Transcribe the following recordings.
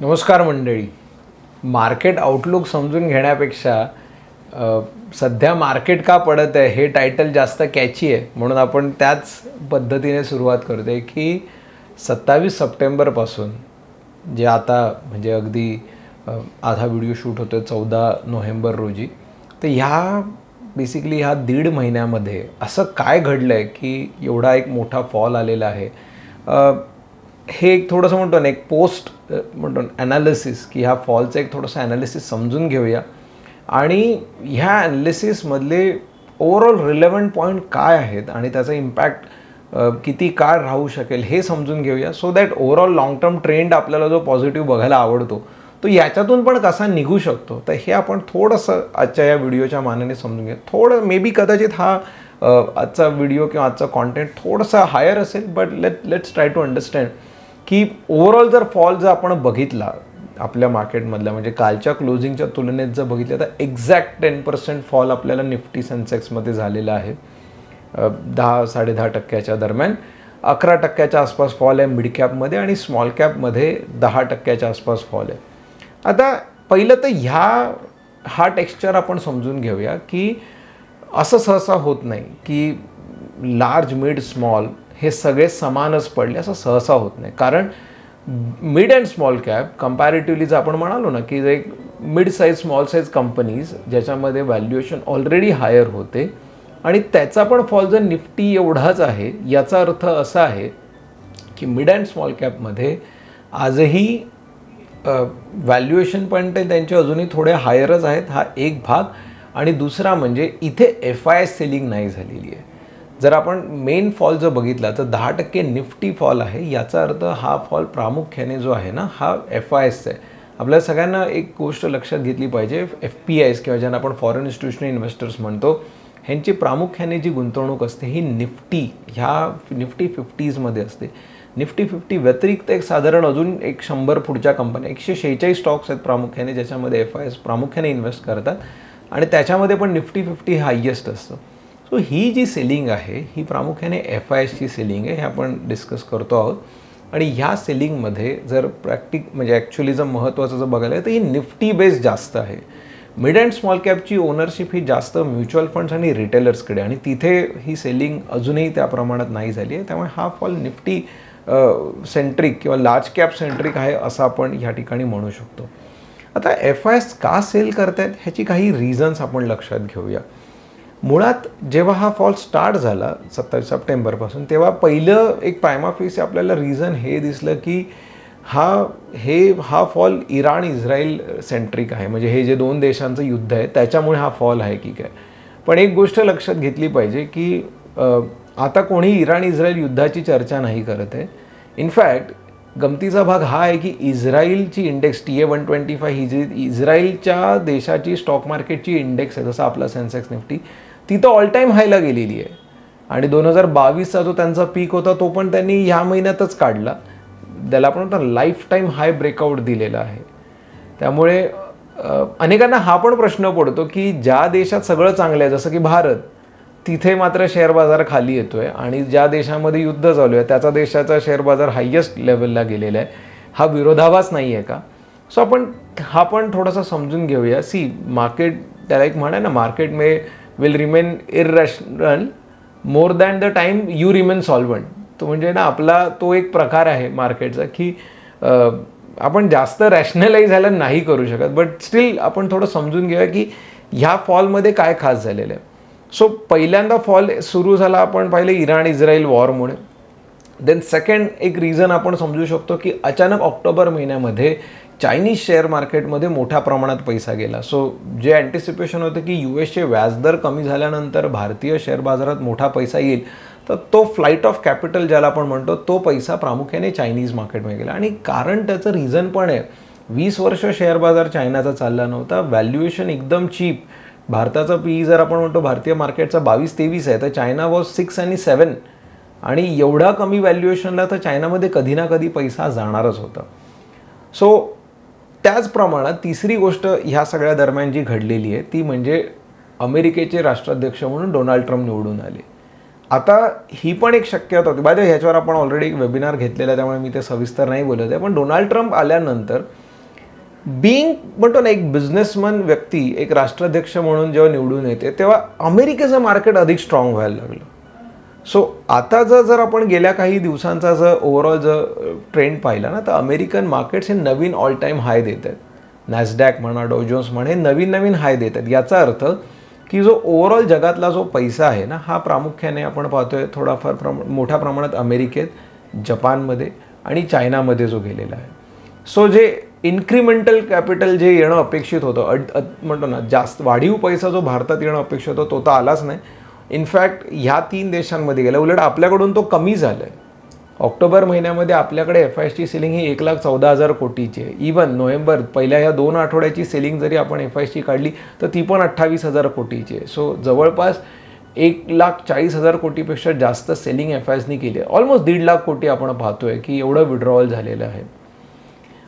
नमस्कार मंडळी. Market outlook समजून घेण्यापेक्षा सध्या मार्केट का पडत आहे हे टायटल जास्त कॅची आहे. म्हणून आपण त्याच पद्धतीने सुरुवात करतोय की सत्तावीस सप्टेंबरपासून जे आता म्हणजे अगदी आधा व्हिडिओ शूट होतो चौदा नोव्हेंबर रोजी तर ह्या बेसिकली ह्या दीड महिन्यामध्ये असं काय घडलं आहे की एवढा एक मोठा फॉल आलेला आहे? हे एक थोडंसं म्हणतो ना एक पोस्ट म्हणतो ॲनालिसिस की ह्या फॉलचं एक थोडंसं ॲनालिसिस समजून घेऊया. आणि ह्या ॲनालिसिसमधले ओवरऑल रिलेवंट पॉईंट काय आहेत आणि त्याचा इम्पॅक्ट किती काळ राहू शकेल हे समजून घेऊया. So that overall long term trend आपल्याला जो पॉझिटिव्ह बघायला आवडतो तो याच्यातून पण कसा निघू शकतो? तर हे आपण थोडंसं आजच्या या व्हिडिओच्या मानाने समजून घ्या थोडं मे बी कदाचित हा आजचा व्हिडिओ किंवा आजचा कॉन्टेंट थोडंसं हायर असेल but let let's try to understand की ओव्हरऑल जर फॉल जर आपण बघितला आपल्या मार्केटमधला म्हणजे कालच्या क्लोजिंगच्या तुलनेत जर बघितलं तर एक्झॅक्ट टेन पर्सेंट फॉल आपल्याला निफ्टी सेन्सेक्समध्ये झालेला आहे. दहा साडेदहा टक्क्याच्या दरम्यान अकरा टक्क्याच्या आसपास फॉल आहे मिड कॅपमध्ये आणि स्मॉल कॅपमध्ये दहा टक्क्याच्या आसपास फॉल आहे. आता पहिलं तर ह्या हा टेक्स्चर आपण समजून घेऊया की असं सहसा होत नाही की लार्ज मिड स्मॉल हे सगळे समानच पडले असं सहसा होत नाही. कारण mid and small cap comparatively जर आपण म्हणालो ना की एक mid size small size companies ज्याच्यामध्ये व्हॅल्युएशन ऑलरेडी हायर होते आणि त्याचा पण फॉल जर निफ्टी एवढाच आहे याचा अर्थ असा आहे की मिड अँड स्मॉल कॅपमध्ये आजही व्हॅल्युएशन पण ते त्यांचे अजूनही थोडे हायरच आहेत हा एक भाग. आणि दुसरा म्हणजे इथे एफ आय एस सेलिंग नाही झालेली आहे. जर आपण मेन फॉल जर बघितला तर दहा टक्के निफ्टी फॉल आहे. याचा अर्थ हा फॉल प्रामुख्याने जो आहे ना हा एफ आय एसचा आहे. आपल्या सगळ्यांना एक गोष्ट लक्षात घेतली पाहिजे एफ पी आयस किंवा ज्यांना आपण फॉरेन इन्स्टिट्यूशनल इन्व्हेस्टर्स म्हणतो ह्यांची प्रामुख्याने जी गुंतवणूक असते ही निफ्टी ह्या निफ्टी फिफ्टीजमध्ये असते. निफ्टी फिफ्टी व्यतिरिक्त एक साधारण अजून एक शंभर पुढच्या कंपन्या एकशे शेहेचाळीस स्टॉक्स आहेत प्रामुख्याने ज्याच्यामध्ये एफ आय एस प्रामुख्याने इन्व्हेस्ट करतात. आणि त्याच्यामध्ये पण निफ्टी फिफ्टी हायेस्ट असतं. सो ही जी सेलिंग आहे ही प्रामुख्याने एफ आय एसची सेलिंग आहे हे आपण डिस्कस करतो आहोत. आणि ह्या सेलिंगमध्ये जर प्रॅक्टिक म्हणजे ॲक्च्युली जर महत्त्वाचं जर बघायला तर ही निफ्टी बेस जास्त आहे. मिड अँड स्मॉल कॅपची ओनरशिप ही जास्त म्युच्युअल फंड्स आणि रिटेलर्सकडे आणि तिथे ही सेलिंग अजूनही त्या प्रमाणात नाही झाली आहे. त्यामुळे हा फॉल निफ्टी सेंट्रिक किंवा लार्ज कॅप सेंट्रिक आहे असं आपण ह्या ठिकाणी म्हणू शकतो. आता एफ आय एस का सेल करतायत ह्याची काही रिझन्स आपण लक्षात घेऊया. मुळात जेव्हा हा फॉल स्टार्ट झाला सत्तावीस सप्टेंबरपासून तेव्हा पहिलं एक प्रायमाफिस आपल्याला रिझन हे दिसलं की हा हे हा फॉल इराण इस्रायल सेंट्रिक आहे. म्हणजे हे जे दोन देशांचं युद्ध आहे त्याच्यामुळे हा फॉल आहे की काय. पण एक गोष्ट लक्षात घेतली पाहिजे की आता कोणी इराण इस्रायल युद्धाची चर्चा नाही करत आहे. इनफॅक्ट गमतीचा भाग हा आहे की इस्रायलची index T A one twenty five ही जी इस्रायलच्या देशाची स्टॉक मार्केटची इंडेक्स आहे जसं आपला सेन्सेक्स निफ्टी ती तर ऑल टाईम हायला गेलेली आहे. आणि दोन हजार बावीसचा जो त्यांचा पीक होता तो पण त्यांनी ह्या महिन्यातच काढला. त्याला आपण म्हणतो लाईफ टाईम हाय ब्रेकआउट दिलेला आहे. त्यामुळे अनेकांना हा पण प्रश्न पडतो की ज्या देशात सगळं चांगलं आहे जसं की भारत तिथे मात्र शेअर बाजार खाली येतो आहे आणि ज्या देशामध्ये युद्ध चालू आहे त्याचा देशाचा शेअर बाजार हायेस्ट लेवलला गेलेला आहे. हा विरोधाभास नाही आहे का? सो आपण हा पण थोडासा समजून घेऊया. सी मार्केट त्याला एक म्हणा ना market may will remain irrational more than the time you remain solvent तो म्हणजे ना आपला तो एक प्रकार आहे मार्केटचा की आपण जास्त रॅशनलाइज झालं नाही करू शकत बट स्टील आपण थोडं समजून घेऊया की ह्या फॉलमध्ये काय खास झालेलं आहे. सो पहिल्यांदा फॉल सुरू झाला आपण पाहिलं इराण इस्रायल वॉरमुळे देन सेकंड एक रिझन आपण समजू शकतो की अचानक ऑक्टोबर महिन्यामध्ये चायनीज शेअर मार्केटमध्ये मोठ्या प्रमाणात पैसा गेला. सो जे अँटिसिपेशन होतं की यू एसचे व्याजदर कमी झाल्यानंतर भारतीय शेअर बाजारात मोठा पैसा येईल तर तो फ्लाईट ऑफ कॅपिटल ज्याला आपण म्हणतो तो पैसा प्रामुख्याने चायनीज मार्केटमध्ये गेला. आणि कारण त्याचं रिझन पण आहे. वीस वर्ष शेअर बाजार चायनाचा चालला नव्हता. व्हॅल्युएशन एकदम चीप भारताचा पी जर आपण म्हणतो भारतीय मार्केटचा बावीस तेवीस आहे तर चायना वॉज सिक्स आणि सेवन आणि एवढा कमी व्हॅल्युएशनला तर चायनामध्ये कधी ना कधी पैसा जाणारच होता. सो त्याचप्रमाणात तिसरी गोष्ट ह्या सगळ्या दरम्यान जी घडलेली आहे ती म्हणजे अमेरिकेचे राष्ट्राध्यक्ष म्हणून डोनाल्ड ट्रम्प निवडून आले. आता ही पण एक शक्यता होती. बाय ह्याच्यावर आपण ऑलरेडी एक वेबिनार घेतलेला आहे त्यामुळे मी ते सविस्तर नाही बोलत आहे. पण डोनाल्ड ट्रम्प आल्यानंतर बिईंग म्हणतो ना एक बिझनेसमन व्यक्ती एक राष्ट्राध्यक्ष म्हणून जेव्हा निवडून येते तेव्हा अमेरिकेचं मार्केट अधिक स्ट्रॉंग व्हायला लागलं. सो आता जर जर आपण गेल्या काही दिवसांचा जर ओव्हरऑल जर ट्रेंड पाहिला ना तर अमेरिकन मार्केट्स हे नवीन ऑल टाईम हाय देत आहेत. नॅसडॅक म्हणा डोजोन्स म्हणा हे नवीन नवीन हाय देत आहेत. याचा अर्थ की जो ओव्हरऑल जगातला जो पैसा आहे ना हा प्रामुख्याने आपण पाहतोय थोडाफार प्रम मोठ्या प्रमाणात अमेरिकेत जपानमध्ये आणि चायनामध्ये जो गेलेला आहे. सो जे इन्क्रिमेंटल कॅपिटल जे येणं अपेक्षित होतं अड म्हणतो ना जास्त वाढीव पैसा जो भारतात येणं अपेक्षित होतं तो तर आलाच नाही. इनफॅक्ट ह्या तीन देशांमध्ये गेला उलट आपल्याकडून तो कमी झाला आहे ऑक्टोबर महिन्यामध्ये आपल्याकडे एफ आय टी सेलिंग ही एक लाख चौदा हजार कोटीची आहे. इवन नोव्हेंबर पहिल्या ह्या दोन आठवड्याची सेलिंग जरी आपण एफ आय टी काढली तर ती पण अठ्ठावीस हजार कोटीची आहे. सो जवळपास एक लाख चाळीस हजार कोटीपेक्षा जास्त सेलिंग एफ आयसनी केली आहे. ऑलमोस्ट दीड लाख कोटी आपण पाहतोय की एवढं विड्रॉवल झालेलं आहे.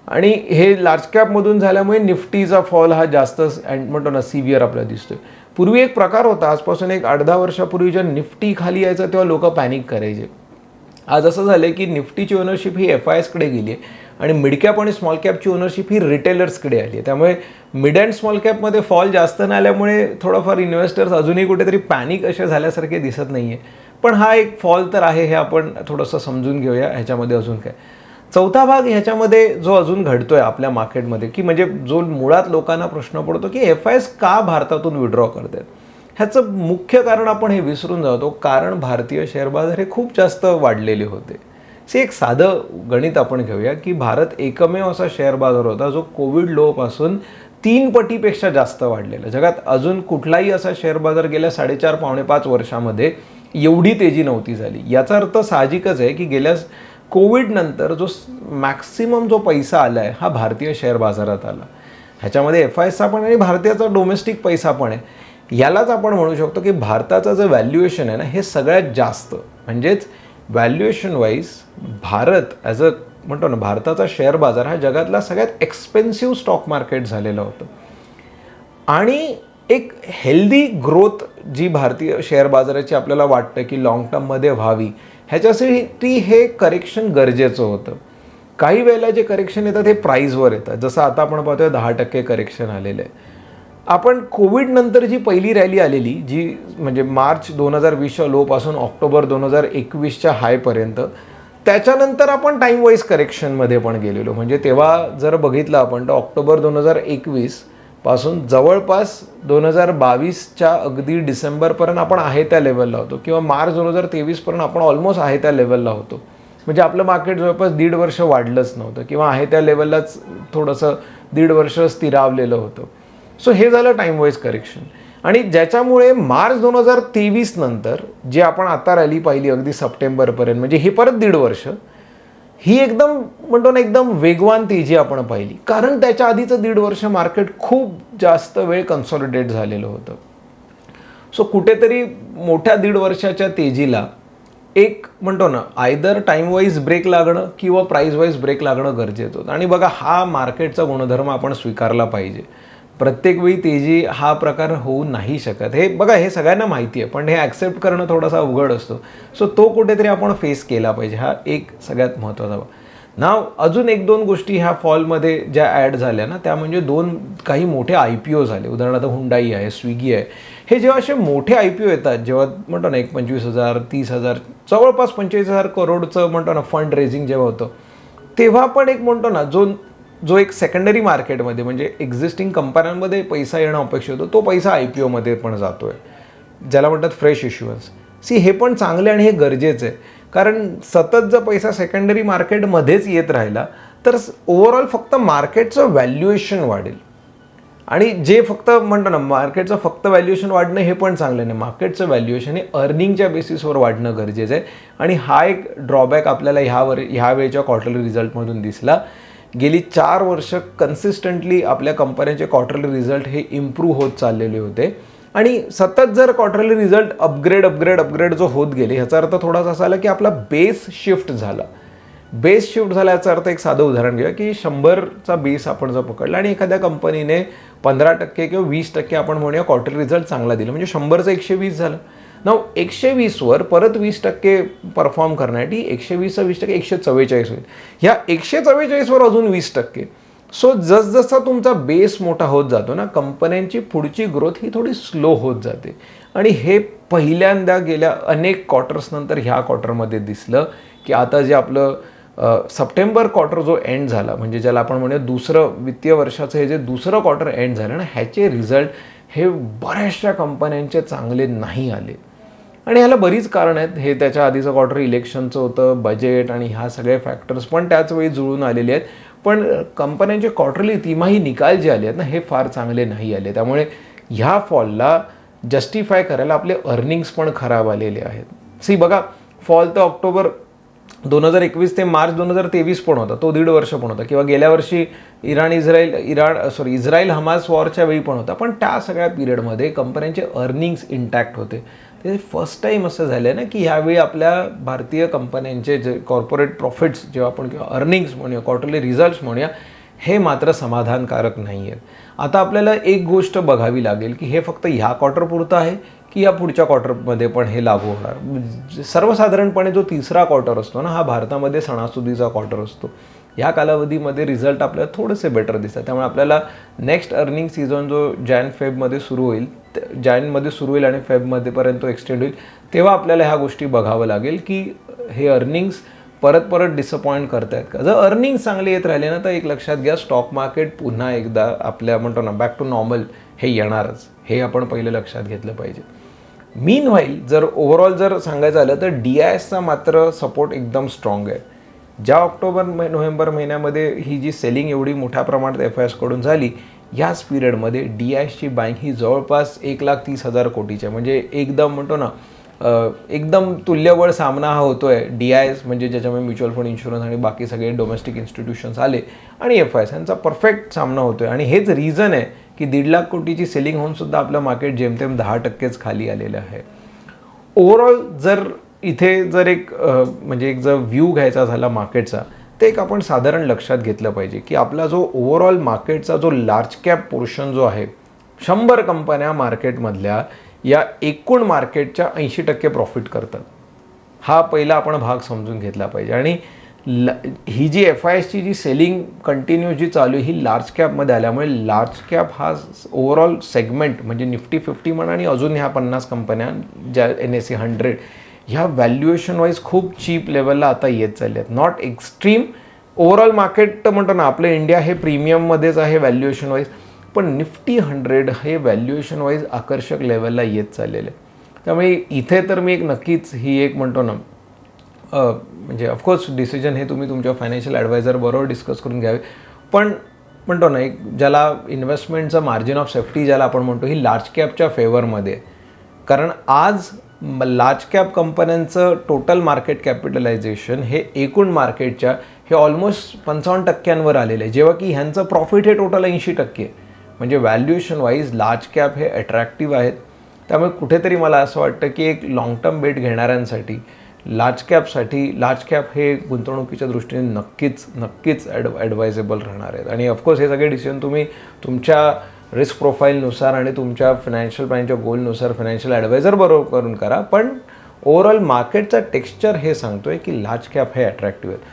आणि हे लार्ज कॅपमधून झाल्यामुळे निफ्टीचा फॉल हा जास्त अँड म्हणतो ना सिव्हिअर आपल्याला दिसतोय. पूर्वी एक प्रकार होता आजपासून एक आठ दहा वर्षापूर्वी जेव्हा निफ्टी खाली यायचं तेव्हा लोक पॅनिक करायचे. आज असं झालं की निफ्टीची ओनरशिप ही एफ आय एसकडे गेली आहे आणि मिड कॅप आणि स्मॉल कॅपची ओनरशिप ही रिटेलर्सकडे आली आहे त्यामुळे मिड अँड स्मॉल कॅपमध्ये फॉल जास्त न आल्यामुळे थोडंफार इन्व्हेस्टर्स अजूनही कुठेतरी पॅनिक असे झाल्यासारखे दिसत नाही आहे पण हा एक फॉल तर आहे हे आपण थोडंसं समजून घेऊया ह्याच्यामध्ये अजून काय. चौथा भाग ह्याच्यामध्ये जो अजून घडतोय आपल्या मार्केटमध्ये की म्हणजे जो मुळात लोकांना प्रश्न पडतो की एफ आय एस का भारतातून विड्रॉ करतात ह्याचं मुख्य कारण आपण हे विसरून जातो कारण भारतीय शेअर बाजार हे खूप जास्त वाढलेले होते. से एक साधं गणित आपण घेऊया की भारत एकमेव असा शेअर बाजार होता जो कोविड लोपासून तीन पटीपेक्षा जास्त वाढलेला. जगात अजून कुठलाही असा शेअर बाजार गेल्या साडेचार पावणे पाच वर्षामध्ये एवढी तेजी नव्हती झाली. याचा अर्थ साहजिकच आहे की गेल्या कोविड नंतर जो मॅक्सिमम जो पैसा आला आहे हा भारतीय शेअर बाजारात आला. ह्याच्यामध्ये एफ आय एसचा पण आणि भारतीयाचा डोमेस्टिक पैसा पण आहे. यालाच आपण म्हणू शकतो की भारताचं जे व्हॅल्युएशन आहे ना हे सगळ्यात जास्त. म्हणजेच valuation wise Bharat as a म्हणतो ना भारताचा शेअर बाजार हा जगातला सगळ्यात एक्सपेन्सिव्ह स्टॉक मार्केट झालेलं होतं. आणि एक हेल्दी ग्रोथ जी भारतीय शेअर बाजाराची आपल्याला वाटतं की लॉंग टर्ममध्ये व्हावी ह्याच्यासाठी हे करेक्शन गरजेचं होतं. काही वेळेला जे करेक्शन येतात हे प्राईजवर येतात. जसं आता आपण पाहतोय दहा टक्के करेक्शन आलेलं आहे. आपण कोविडनंतर जी पहिली रॅली आलेली जी म्हणजे मार्च दोन हजार वीसच्या लोपासून ऑक्टोबर दोन हजार एकवीसच्या हायपर्यंत त्याच्यानंतर आपण टाईम वाईज करेक्शनमध्ये पण गेलेलो. म्हणजे तेव्हा जर बघितलं आपण तर ऑक्टोबर दोन हजार एकवीस पासून जवळपास दोन हजार बावीसच्या अगदी डिसेंबरपर्यंत आपण आहे त्या लेवलला होतो. किंवा मार्च दोन हजार तेवीसपर्यंत आपण ऑलमोस्ट आहे त्या लेवलला होतो. म्हणजे आपलं मार्केट जवळपास दीड वर्ष वाढलंच नव्हतं. किंवा आहे त्या लेवललाच थोडंसं दीड वर्ष स्थिरावलेलं होतं. सो हे झालं टाईम वाईज करेक्शन आणि ज्याच्यामुळे मार्च दोन हजार तेवीस नंतर जे आपण आता रॅली पाहिली अगदी सप्टेंबरपर्यंत म्हणजे हे परत दीड वर्ष ही एकदम म्हणतो ना एकदम वेगवान तेजी आपण पाहिली. कारण त्याच्या आधीचं दीड वर्ष मार्केट खूप जास्त वेळ कन्सॉलिडेट झालेलं होतं. सो कुठेतरी मोठ्या दीड वर्षाच्या तेजीला एक म्हणतो ना आयदर टाईम वाईज ब्रेक लागणं किंवा प्राईज वाईज ब्रेक लागणं गरजेचं होतं. आणि बघा हा मार्केटचा गुणधर्म आपण स्वीकारला पाहिजे. प्रत्येक वेळी तेजी हा प्रकार होऊ नाही शकत हे बघा हे सगळ्यांना माहिती आहे पण हे ॲक्सेप्ट करणं थोडासा अवघड असतो. सो तो कुठेतरी आपण फेस केला पाहिजे हा एक सगळ्यात महत्त्वाचा ना नाव अजून एक दोन गोष्टी ह्या फॉलमध्ये ज्या ॲड झाल्या ना त्या म्हणजे दोन काही मोठे आय पी ओ झाले. उदाहरणार्थ हुंडाई आहे स्विगी आहे. हे जेव्हा असे मोठे आय पी ओ येतात जेव्हा म्हणतो ना एक पंचवीस हजार तीस हजार जवळपास पंचवीस हजार करोडचं म्हणतो ना फंड रेझिंग जेव्हा होतं तेव्हा पण एक म्हणतो ना जो जो एक सेकंडरी मार्केटमध्ये म्हणजे एक्झिस्टिंग कंपन्यांमध्ये पैसा येणं अपेक्षित होतं तो पैसा आय पी ओमध्ये पण जातो आहे ज्याला म्हणतात फ्रेश इश्युअन्स सी हे पण चांगले आणि हे गरजेचं आहे. कारण सतत जर पैसा सेकंडरी मार्केटमध्येच येत राहिला तर ओव्हरऑल फक्त मार्केटचं व्हॅल्युएशन वाढेल. आणि जे फक्त म्हणतो ना मार्केटचं फक्त व्हॅल्युएशन वाढणं हे पण चांगलं नाही. मार्केटचं व्हॅल्युएशन हे अर्निंगच्या बेसिसवर वाढणं गरजेचं आहे. आणि हा एक ड्रॉबॅक आपल्याला ह्यावर ह्या वेळेच्या क्वार्टरली रिझल्टमधून दिसला. गेली चार वर्ष कन्सिस्टंटली आपल्या कंपन्यांचे क्वार्टरली रिझल्ट हे इम्प्रूव्ह होत चाललेले होते. आणि सतत जर quarterly result upgrade upgrade upgrade जो होत गेले ह्याचा अर्थ थोडासा असा आला की आपला बेस शिफ्ट झाला. बेस शिफ्ट झाला याचा अर्थ एक साधं उदाहरण घेऊया की शंभरचा बेस आपण जर पकडला आणि एखाद्या कंपनीने पंधरा टक्के किंवा वीस टक्के आपण म्हणूया क्वार्टर रिझल्ट चांगला दिला. म्हणजे शंभरचं एकशे वीस झालं. ना एकशे वीसवर परत वीस टक्के परफॉर्म करण्यासाठी एकशे वीस वीस टक्के एकशे चव्वेचाळीस होईल ह्या एकशे चव्वेचाळीसवर अजून वीस टक्के. सो जसजसा तुमचा बेस मोठा होत जातो ना कंपन्यांची पुढची ग्रोथ ही थोडी स्लो होत जाते. आणि हे पहिल्यांदा गेल्या अनेक क्वार्टर्सनंतर ह्या क्वार्टरमध्ये दिसलं की आता जे आपलं सप्टेंबर क्वार्टर जो एंड झाला म्हणजे ज्याला आपण म्हणूया दुसरं वित्तीय वर्षाचं हे जे दुसरं क्वार्टर एंड झालं ना ह्याचे रिझल्ट हे बऱ्याचशा कंपन्यांचे चांगले नाही आले. आणि ह्याला बरीच कारण आहेत. हे त्याच्या आधीचं क्वार्टर इलेक्शनचं होतं बजेट आणि ह्या सगळे फॅक्टर्स पण त्याच वेळी जुळून आलेले आहेत. पण कंपन्यांचे क्वार्टरली तिमाही निकाल जे आले आहेत ना हे फार चांगले नाही आले. त्यामुळे ह्या फॉलला जस्टिफाय करायला आपले अर्निंग्स पण खराब आलेले आहेत. सी बघा फॉल तर ऑक्टोबर दोन हजार एकवीस ते मार्च दोन हजार तेवीस पण होता. तो दीड वर्ष पण होता. किंवा गेल्या वर्षी Iran Israel Iran sorry Israel Hamas वॉरच्या वेळी पण होता. पण त्या सगळ्या पिरियडमध्ये कंपन्यांचे अर्निंग्स इंटॅक्ट होते. ते फर्स्ट टाईम असं झालं आहे ना की ह्यावेळी आपल्या भारतीय कंपन्यांचे जे कॉर्पोरेट प्रॉफिट्स जेव्हा आपण किंवा अर्निंग्स म्हणूया क्वार्टरली रिझल्ट्स म्हणूया हे मात्र समाधानकारक नाही आहेत आता आपल्याला एक गोष्ट बघावी लागेल की हे फक्त ह्या क्वार्टरपुरतं आहे की या पुढच्या क्वार्टरमध्ये पण हे लागू होणार? सर्वसाधारणपणे जो तिसरा क्वार्टर असतो ना हा भारतामध्ये सणासुदीचा क्वार्टर असतो. या कालावधीमध्ये रिझल्ट आपल्याला थोडेसे बेटर दिसतात. त्यामुळे आपल्याला नेक्स्ट अर्निंग सीझन जो जॅन फेबमध्ये सुरू होईल जॅनमध्ये सुरू होईल आणि फेबमध्ये पर्यंत एक्सटेंड होईल तेव्हा आपल्याला ह्या गोष्टी बघावं लागेल की हे अर्निंग्स परत परत डिसअपॉइंट करतायत का? जर अर्निंग चांगले येत राहिले ना तर एक लक्षात घ्या स्टॉक मार्केट पुन्हा एकदा आपल्या म्हणतो ना बॅक टू नॉर्मल हे येणारच. हे आपण पहिले लक्षात घेतलं पाहिजे. मीन व्हाईल जर ओव्हरऑल जर सांगायचं झालं तर डी आय एसचा मात्र सपोर्ट एकदम स्ट्रॉंग आहे. ज्या ऑक्टोबर नोव्हेंबर महिन्यामध्ये ही जी सेलिंग एवढी मोठ्या प्रमाणात एफ आय एसकडून झाली याच पिरियडमध्ये डी आयची बँक ही जवळपास एक लाख तीस हजार कोटीची आहे. म्हणजे एकदम म्हणतो ना एकदम तुल्यबळ सामना हा होतोय डी आय एस म्हणजे ज्याच्यामुळे म्युच्युअल फंड इन्शुरन्स आणि बाकी सगळे डोमेस्टिक इन्स्टिट्यूशन्स आले आणि एफ आय एस यांचा परफेक्ट सामना होतोय. आणि हेच रिझन आहे की दीड लाख कोटीची सेलिंग होऊन सुद्धा आपलं मार्केट जेमतेम दहा टक्केच खाली आलेलं आहे. ओव्हरऑल जर इथे जर एक म्हणजे एक जर व्ह्यू घ्यायचा झाला मार्केटचा ते एक आपण साधारण लक्षात घेतलं पाहिजे की आपला जो ओव्हरऑल मार्केटचा जो लार्ज कॅप पोर्शन जो आहे शंभर कंपन्या मार्केटमधल्या या एकूण मार्केटच्या ऐंशी टक्के प्रॉफिट करतात. हा पहिला आपण भाग समजून घेतला पाहिजे. आणि ल ही जी एफ आय एसची जी सेलिंग कंटिन्यू जी चालू ही लार्ज कॅपमध्ये आल्यामुळे लार्ज कॅप हा ओव्हरऑल सेगमेंट म्हणजे निफ्टी फिफ्टी म्हणा आणि अजून ह्या पन्नास कंपन्या ज्या एन एस सी हंड्रेड ह्या व्हॅल्युएशन वाईज खूप चीप लेवलला आता येत चालले आहेत नॉट एक्स्ट्रीम ओव्हरऑल मार्केट तर म्हणतो ना आपलं इंडिया हे प्रीमियममध्येच आहे व्हॅल्युएशन वाईज पण निफ्टी हंड्रेड हे व्हॅल्युएशन वाईज आकर्षक लेवलला येत चाललेले. आहे. त्यामुळे इथे तर मी एक नक्कीच ही एक म्हणतो ना म्हणजे ऑफकोर्स डिसिजन हे तुम्ही तुमच्या फायनान्शियल ॲडवायझर बरोबर डिस्कस करून घ्यावे. पण म्हणतो ना एक ज्याला इन्व्हेस्टमेंटचं मार्जिन ऑफ सेफ्टी ज्याला आपण म्हणतो ही लार्ज कॅपच्या फेवरमध्ये कारण आज लार्ज कॅप कंपन्यांचं टोटल मार्केट कॅपिटलायझेशन हे एकूण मार्केटच्या हे ऑलमोस्ट पंचावन्न टक्क्यांवर आलेलं आहे. जेव्हा की ह्यांचं प्रॉफिट हे टोटल ऐंशी टक्के म्हणजे व्हॅल्युएशन वाईज लार्ज कॅप हे अट्रॅक्टिव्ह आहेत. त्यामुळे कुठेतरी मला असं वाटतं की एक लाँग टर्म बेट घेणाऱ्यांसाठी लार्ज कॅपसाठी लार्ज कॅप हे गुंतवणुकीच्या दृष्टीने नक्कीच नक्कीच ॲड ॲडवायजेबल राहणार आहेत. आणि ऑफकोर्स हे सगळे डिसिजन तुम्ही तुमच्या रिस्क प्रोफाईलनुसार आणि तुमच्या फायनान्शियल प्लॅनच्या गोलनुसार फायनान्शियल ॲडवायझर बरोबर करून करा. पण ओव्हरऑल मार्केटचा टेक्स्चर हे सांगतोय की लार्ज कॅप हे अट्रॅक्टिव्ह आहेत.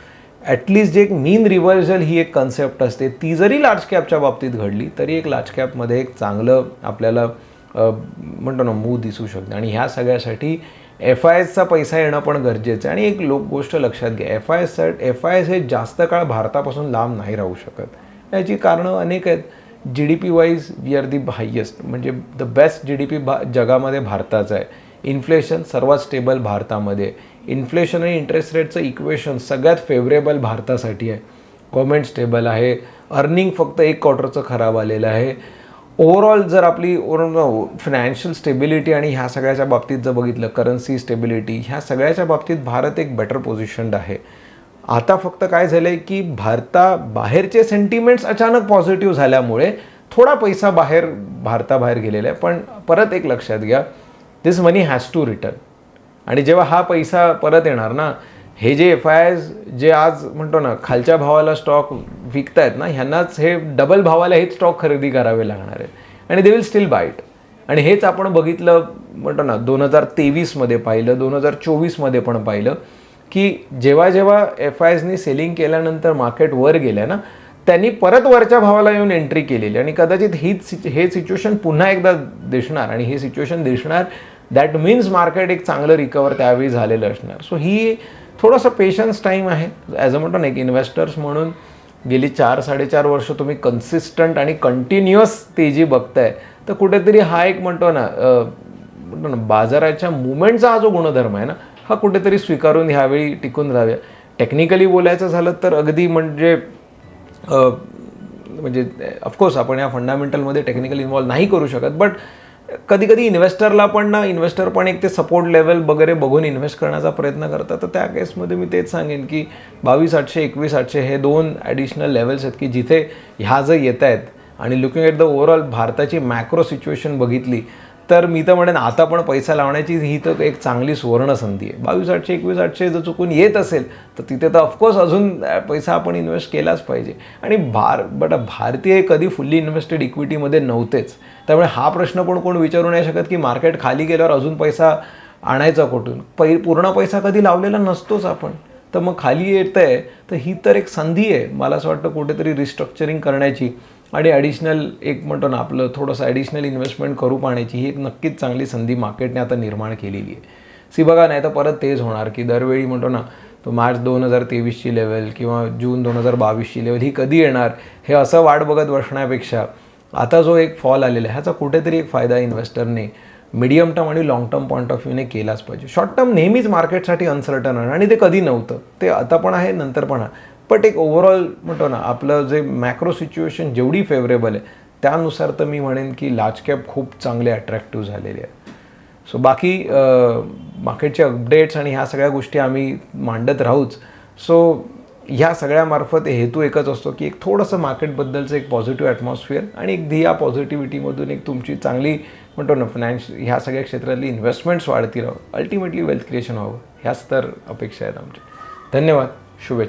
ॲटलिस्ट जे एक मीन रिव्हर्सल ही एक कन्सेप्ट असते. ती जरी लार्ज कॅपच्या बाबतीत घडली तरी एक लार्ज कॅपमध्ये एक चांगलं आपल्याला म्हणतो ना मूव दिसू शकते. आणि ह्या सगळ्यासाठी एफ आय एसचा पैसा येणं पण गरजेचं आहे. आणि एक लोक गोष्ट लक्षात घ्या. F I S F I S हे जास्त काळ भारतापासून लांब नाही राहू शकत. याची कारणं अनेक आहेत. G D P wise we are the highest म्हणजे the best G D P भा जगामध्ये भारताचं आहे. इन्फ्लेशन सर्वात स्टेबल भारतामध्ये इन्फ्लेशन आणि इंटरेस्ट रेटचं इक्वेशन सगळ्यात फेवरेबल भारतासाठी आहे. गव्हर्मेंट स्टेबल आहे. अर्निंग फक्त एक क्वार्टरचं खराब आलेलं आहे. ओव्हरऑल जर आपली फायनान्शियल स्टेबिलिटी आणि ह्या सगळ्याच्या बाबतीत जर बघितलं करन्सी स्टेबिलिटी ह्या सगळ्याच्या बाबतीत भारत एक बेटर पोझिशन्ड आहे. आता फक्त काय झालंय की भारता बाहेरचे सेंटिमेंट्स अचानक पॉझिटिव्ह झाल्यामुळे थोडा पैसा बाहेर भारताबाहेर गेलेला आहे. पण परत एक लक्षात घ्या this money has to return आणि जेव्हा हा पैसा परत येणार ना हे जे एफ आय एस जे आज म्हणतो ना खालच्या भावाला स्टॉक विकतायत ना ह्यांनाच हे डबल भावाला हेच स्टॉक खरेदी करावे लागणार आहेत. आणि दे विल स्टील बाईट आणि हेच आपण बघितलं म्हणतो ना दोन हजार तेवीसमध्ये पाहिलं दोन हजार चोवीसमध्ये पण पाहिलं. की जेव्हा जेव्हा एफ आय एसनी सेलिंग केल्यानंतर मार्केट वर गेलं ना त्यांनी परत वरच्या भावाला येऊन एंट्री केलेली. आणि कदाचित हीच हे सिच्युएशन पुन्हा एकदा दिसणार आणि हे सिच्युएशन दिसणार दॅट मीन्स मार्केट एक चांगलं रिकवर त्यावेळी झालेलं असणार. सो ही थोडंसं पेशन्स टाईम आहे. ॲज अ म्हणतो ना एक इन्व्हेस्टर्स म्हणून गेली चार साडेचार वर्ष तुम्ही कन्सिस्टंट आणि कंटिन्युअस तेजी बघताय तर कुठेतरी हा एक म्हणतो ना म्हणतो ना बाजाराच्या मुवमेंटचा हा जो गुणधर्म आहे ना हा कुठेतरी स्वीकारून ह्यावेळी टिकून राहाव्या टेक्निकली बोलायचं झालं तर अगदी म्हणजे म्हणजे ऑफकोर्स आपण या फंडामेंटलमध्ये टेक्निकल इन्व्हॉल्व नाही करू शकत बट कधी कधी इन्व्हेस्टरला पण ना इन्व्हेस्टर पण एक ते सपोर्ट लेवल वगैरे बघून इन्व्हेस्ट करण्याचा प्रयत्न करतात. तर त्या केसमध्ये मी तेच सांगेन की बावीस आठशे एकवीस आठशे हे दोन ॲडिशनल लेवल्स आहेत की जिथे ह्या जर येत आहेत आणि लुकिंग ॲट द ओव्हरऑल भारताची मॅक्रो सिच्युएशन बघितली तर मी तर म्हणेन आता पण पैसा लावण्याची ही तर एक चांगली सुवर्ण संधी आहे. बावीस आठशे एकवीस आठशे जर चुकून येत असेल तर तिथे तर ऑफकोर्स अजून पैसा आपण इन्व्हेस्ट केलाच पाहिजे. आणि भार बट भारतीय कधी फुल्ली इन्व्हेस्टेड इक्विटीमध्ये नव्हतेच. त्यामुळे हा प्रश्न पण कोण विचारू नाही शकत की मार्केट खाली गेल्यावर अजून पैसा आणायचा कुठून? पै पूर्ण पैसा कधी लावलेला नसतोच आपण. तर मग खाली येत आहे तर ही तर एक संधी आहे. मला असं वाटतं कुठेतरी रिस्ट्रक्चरिंग करण्याची. आणि ॲडिशनल एक म्हणतो ना आपलं थोडंसं ॲडिशनल इन्व्हेस्टमेंट करू पाहण्याची ही एक नक्कीच चांगली संधी मार्केटने आता निर्माण केलेली आहे. सी बघा नाही तर परत तेच होणार की दरवेळी म्हणतो ना तो मार्च दोन हजार तेवीसची लेवल किंवा जून दोन हजार बावीसची लेवल ही कधी येणार हे असं वाट बघत बसण्यापेक्षा आता जो एक फॉल आलेला आहे ह्याचा कुठेतरी एक फायदा इन्व्हेस्टरने मिडियम टर्म आणि लॉंग टर्म पॉईंट ऑफ व्ह्यूने केलाच पाहिजे. शॉर्ट टर्म नेहमीच मार्केटसाठी अनसर्टन आहे आणि ते कधी नव्हतं. ते आता पण आहे नंतर पण आहे. बट एक ओव्हरऑल म्हणतो ना आपलं जे मॅक्रो सिच्युएशन जेवढी फेवरेबल आहे त्यानुसार तर मी म्हणेन की लार्ज कॅप खूप चांगले अट्रॅक्टिव्ह झालेले आहे सो बाकी मार्केटचे अपडेट्स आणि ह्या सगळ्या गोष्टी आम्ही मांडत राहूच. सो ह्या सगळ्यामार्फत हेतू एकच असतो की एक थोडंसं मार्केटबद्दलचं एक पॉझिटिव्ह ॲटमॉस्फिअर आणि एक धिया पॉझिटिव्हिटीमधून एक तुमची चांगली म्हणतो ना फायनान्श ह्या सगळ्या क्षेत्रातली इन्व्हेस्टमेंट्स वाढतील. अल्टिमेटली वेल्थ क्रिएशन व्हावं. ह्याच तर अपेक्षा आहेत आमच्या धन्यवाद. शुभेच्छा.